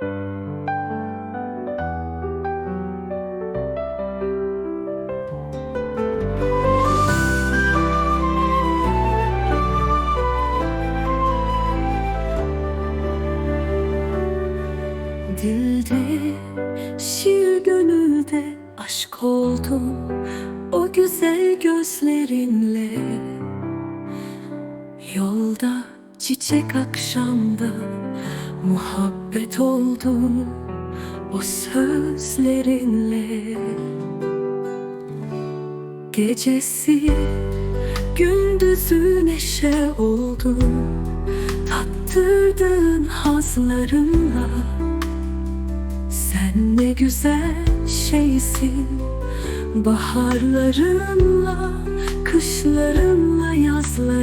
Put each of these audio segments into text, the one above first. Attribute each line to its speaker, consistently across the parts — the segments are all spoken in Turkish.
Speaker 1: Dilde şiir aşk oldu. O güzel gözlerinle Yolda çiçek akşamda muhabbet oldu o sözlerinle. Gecesi gündüzü neşe oldu Tattırdın hazlarınla. Sen ne güzel şeysin Baharlarınla, kışlarınla, yazlarınla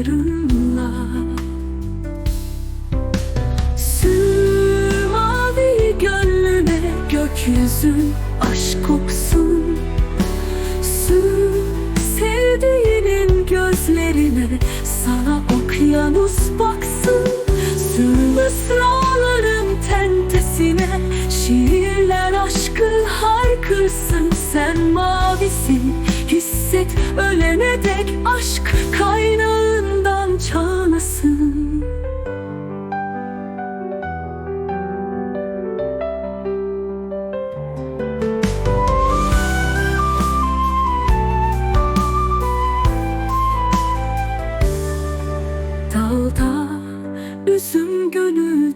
Speaker 1: gökyüzün aşk koksun Sür sevdiğinin gözlerine sana okyanus baksın. Sür mısraların tentesine şiirler aşkı haykırsın. Sen mavisin hisset ölene dek aşk kaynağından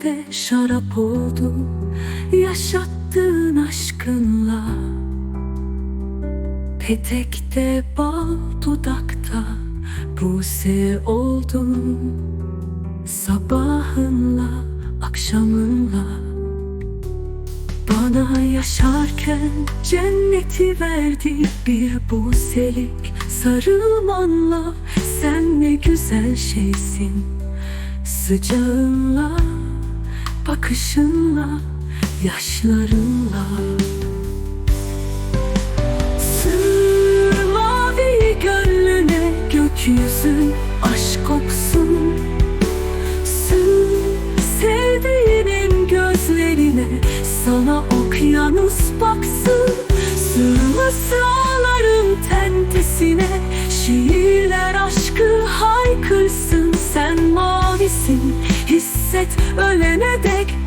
Speaker 1: gönülde şarap oldu Yaşattığın aşkınla. Petekte bal dudakta Buse oldun Sabahınla akşamınla. Bana yaşarken cenneti verdi bir buselik sarılmanla. Sen ne güzel şeysin Sıcağınla, bakışınla, yaşlarınla. Sır mavi gönlüne gökyüzün aşk koksun Sır sevdiğinin gözlerine sana okyanus baksın. Sır mısraların tentesine şiirler aşkı haykırsın. Sen mavisin hisset ölene dek